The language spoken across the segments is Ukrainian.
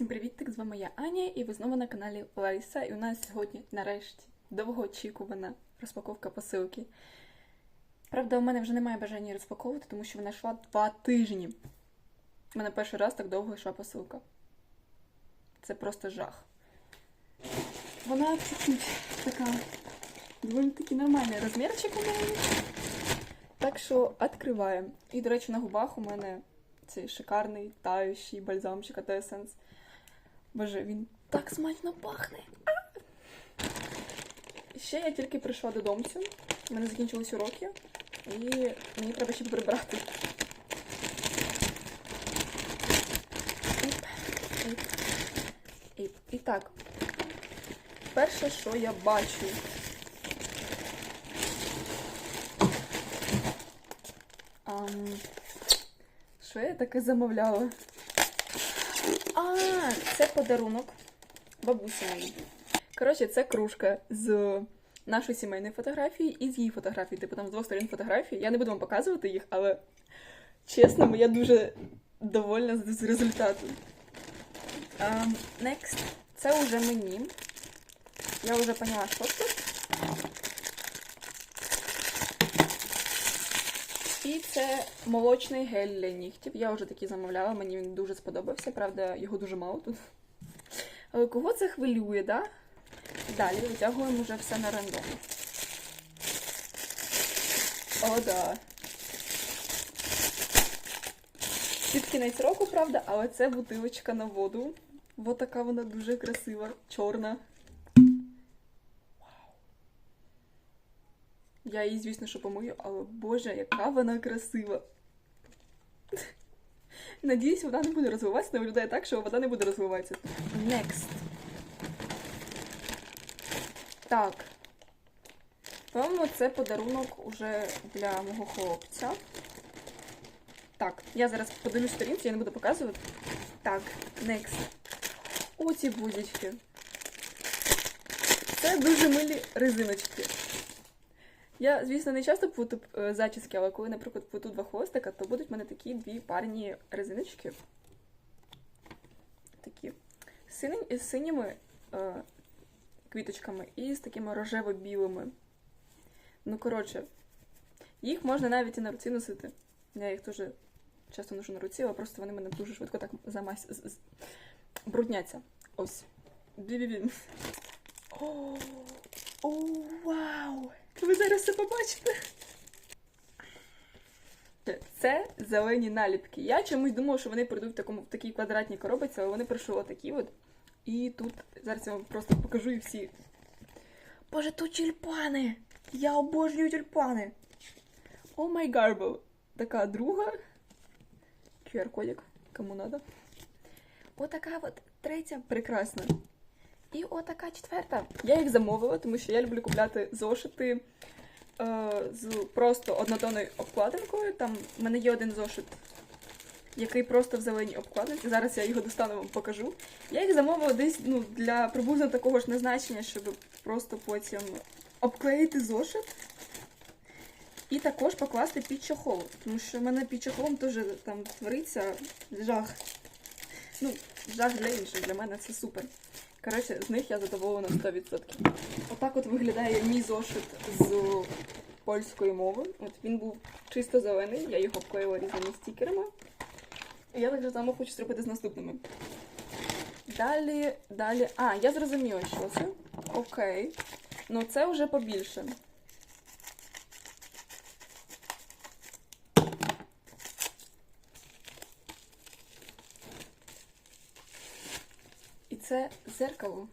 Всім привіт! З вами я Аня, і ви знову на каналі Лариса. І у нас сьогодні, нарешті, довгоочікувана розпаковка посилки. Правда, у мене вже немає бажання розпаковувати, тому що вона йшла два тижні. У мене перший раз так довго йшла посилка. Це просто жах. Вона чуть-чуть така доволі таки нормальний розмірчик у мене. Так що відкриваємо. І, до речі, на губах у мене цей шикарний таючий бальзамчик Essence. Боже, він так смачно пахне. Ще я тільки прийшла додому. У мене закінчились уроки, і мені треба ще прибрати. І так, перше, що я бачу. Ам, що я таке замовляла? А, це подарунок бабусі моїй. Коротше, це кружка з нашої сімейної фотографії і з її фотографії. Типу там з двох сторін фотографії. Я не буду вам показувати їх, але чесно, я дуже довольна з результату. Um, next. Це вже мені. Я вже поняла, що тут. І це молочний гель для нігтів. Я вже такий замовляла, мені він дуже сподобався. Правда, його дуже мало тут. Але кого це хвилює, да? Далі витягуємо вже все на рандом. О, да. Під кінець року, правда, але це бутилочка на воду. Ось така вона дуже красива, чорна. Я її, звісно, що помию, але боже, яка вона красива. Надіюсь, вона не буде розвиватися, але виглядає так, що вода не буде розвиватися. Next. Так. По-моєму, це подарунок уже для мого хлопця. Так, я зараз подивлюсь сторінці, я не буду показувати. Так, next. Оці будечки. Це дуже милі резиночки. Я, звісно, не часто плутаю е, зачіски, але коли, наприклад, плету два хвостика, то будуть в мене такі дві парні резиночки. Такі. З з синіми е, квіточками і з такими рожево-білими. Ну, коротше, їх можна навіть і на руці носити. Я їх дуже часто ношу на руці, але просто вони мене дуже швидко так замась... брудняться. Ось. Бі-бі-бі. О, зараз це побачите. Це зелені наліпки. Я чомусь думала, що вони прийдуть в такому в такій квадратній коробці, але вони прийшли отакі от. І тут зараз я вам просто покажу і всі. Боже, тут тюльпани! Я обожнюю тюльпани! О май гарбл! Така друга. QR-кодик, кому надо. Отака от третя прекрасна. І отака четверта. Я їх замовила, тому що я люблю купляти зошити е, з просто однотонною обкладинкою. Там в мене є один зошит, який просто в зеленій обкладинці. Зараз я його достану вам покажу. Я їх замовила десь ну, для приблизно такого ж назначення, щоб просто потім обклеїти зошит. І також покласти під чохол. Тому що в мене під чохолом теж там твориться жах. Ну, жах для інших, для мене це супер. Коротше, з них я задоволена 100%. Отак от виглядає мій зошит з польської мови. От він був чисто зелений, я його обклеїла різними стікерами. І я так само хочу зробити з наступними. Далі, далі. А, я зрозуміла, що це. Окей. Ну це вже побільше. Це зеркало.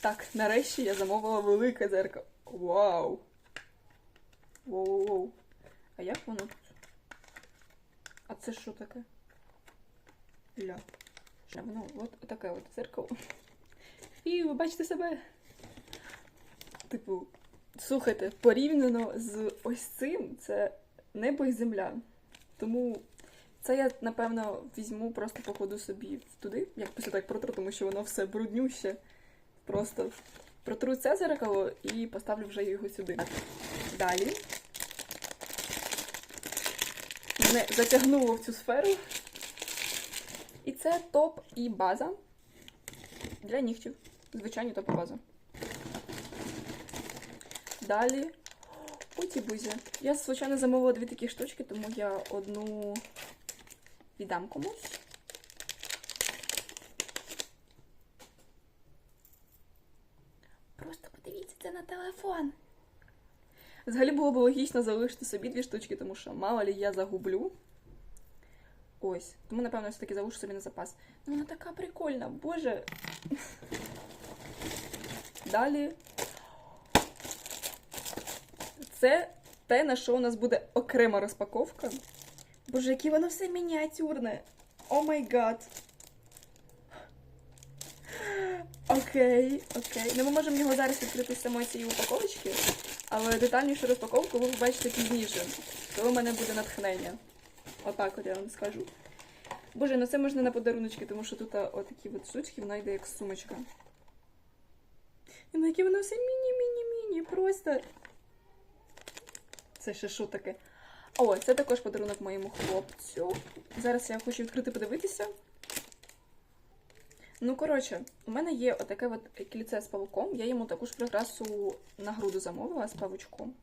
Так, нарешті я замовила велике зеркало. Вау! Воу-воу-воу. А як воно тут? А це що таке? Ля. Воно? От таке от зеркало. І ви бачите себе. Типу, слухайте, порівняно з ось цим це небо і земля. Тому це я, напевно, візьму, просто покладу собі туди, як після так протру, тому що воно все бруднюще. Просто протру це зеркало і поставлю вже його сюди. Далі. Мене затягнуло в цю сферу. І це топ і база для нігтів. Звичайні топ і база. Далі. Оті бузі. Я, звичайно, замовила дві такі штучки, тому я одну віддам комусь. Просто подивіться це на телефон. Взагалі було б логічно залишити собі дві штучки, тому що мало лі я загублю. Ось. Тому, напевно, все-таки залишу собі на запас. Ну вона така прикольна, боже. Далі. Це те, на що у нас буде окрема розпаковка. Боже, яке воно все мініатюрне. О май гад. Окей, окей. Ну ми можемо його зараз відкрити з самої цієї упаковочки, але детальнішу розпаковку ви побачите пізніше, коли в мене буде натхнення. Отак от я вам скажу. Боже, ну це можна на подаруночки, тому що тут отакі от штучки, вона йде як сумочка. І ну яке воно все міні-міні-міні, просто. Це ще що таке? О, це також подарунок моєму хлопцю. Зараз я хочу відкрити подивитися. Ну, коротше, у мене є отаке от кільце з павуком. Я йому таку ж прикрасу на груду замовила з павучком.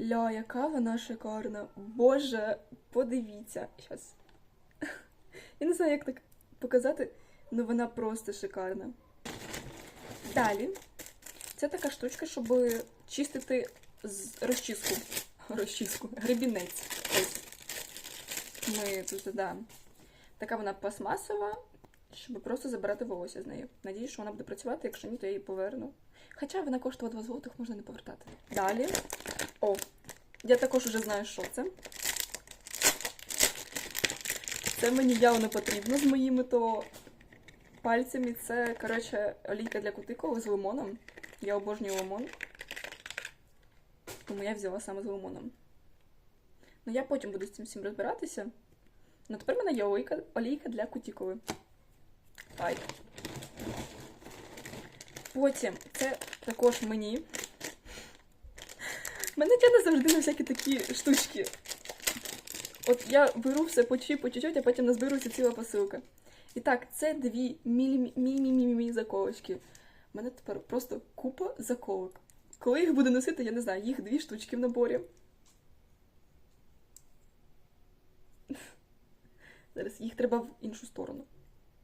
Ля, яка вона шикарна. Боже, подивіться. Щас. Я не знаю, як так показати, але вона просто шикарна. Далі. Це така штучка, щоб чистити розчіску. Розчіску. Гребінець. Ось. Ми тут додаємо. Така вона пластмасова, щоб просто забирати волосся з нею. Надіюсь, що вона буде працювати, якщо ні, то я її поверну. Хоча вона коштувала 2 злотих, можна не повертати. Далі. О, я також уже знаю, що це. Це мені явно потрібно з моїми то пальцями. Це, коротше, олійка для кутикули з лимоном. Я обожнюю лимон. Тому я взяла саме з лимоном. Ну, я потім буду з цим всім розбиратися. Ну, тепер в мене є олійка, олійка для кутікули. Ай. Потім це також мені. Мене тягне завжди на всякі такі штучки. От я беру все по чуть по чуть-чуть, а потім назбирується ціла посилка. І так, це дві мі-мі-мі-мі заколочки. У мене тепер просто купа заколок. Коли їх буду носити, я не знаю, їх дві штучки в наборі. Зараз їх треба в іншу сторону.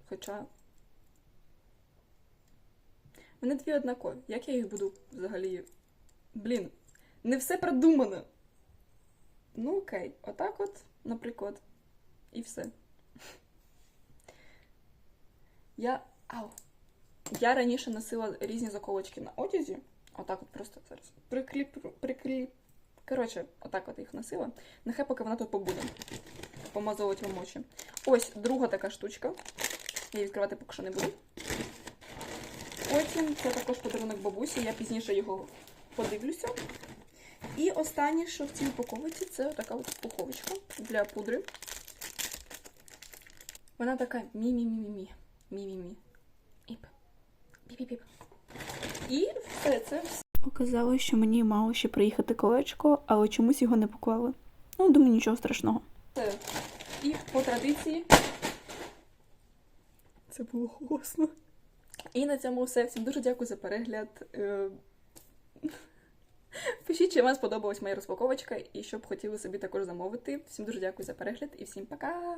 Хоча. Мене дві однакові. Як я їх буду взагалі. Блін, не все продумано. Ну, окей, отак от, наприклад. І все. Я. Ау. Я раніше носила різні заколочки на одязі. Отак от просто зараз. Прикріп, прикріп. Коротше, отак от їх носила. Нехай поки вона тут побуде. Помазовувати вам очі. Ось друга така штучка. Я її відкривати поки що не буду. Потім це також подарунок бабусі, я пізніше його подивлюся. І останнє, що в цій упаковці, це така от упаковочка для пудри. Вона така мі-мі-мі-мі-мі. Мі-мі-мі. Іп. Піп-піп-піп. І все це все. Оказалось, що мені мало ще приїхати колечко, але чомусь його не поклали. Ну, думаю, нічого страшного. І по традиції. Це було голосно. І на цьому все. Всім дуже дякую за перегляд. Е, Пишіть, чи вам сподобалась моя розпаковочка і що б хотіли собі також замовити. Всім дуже дякую за перегляд і всім пока!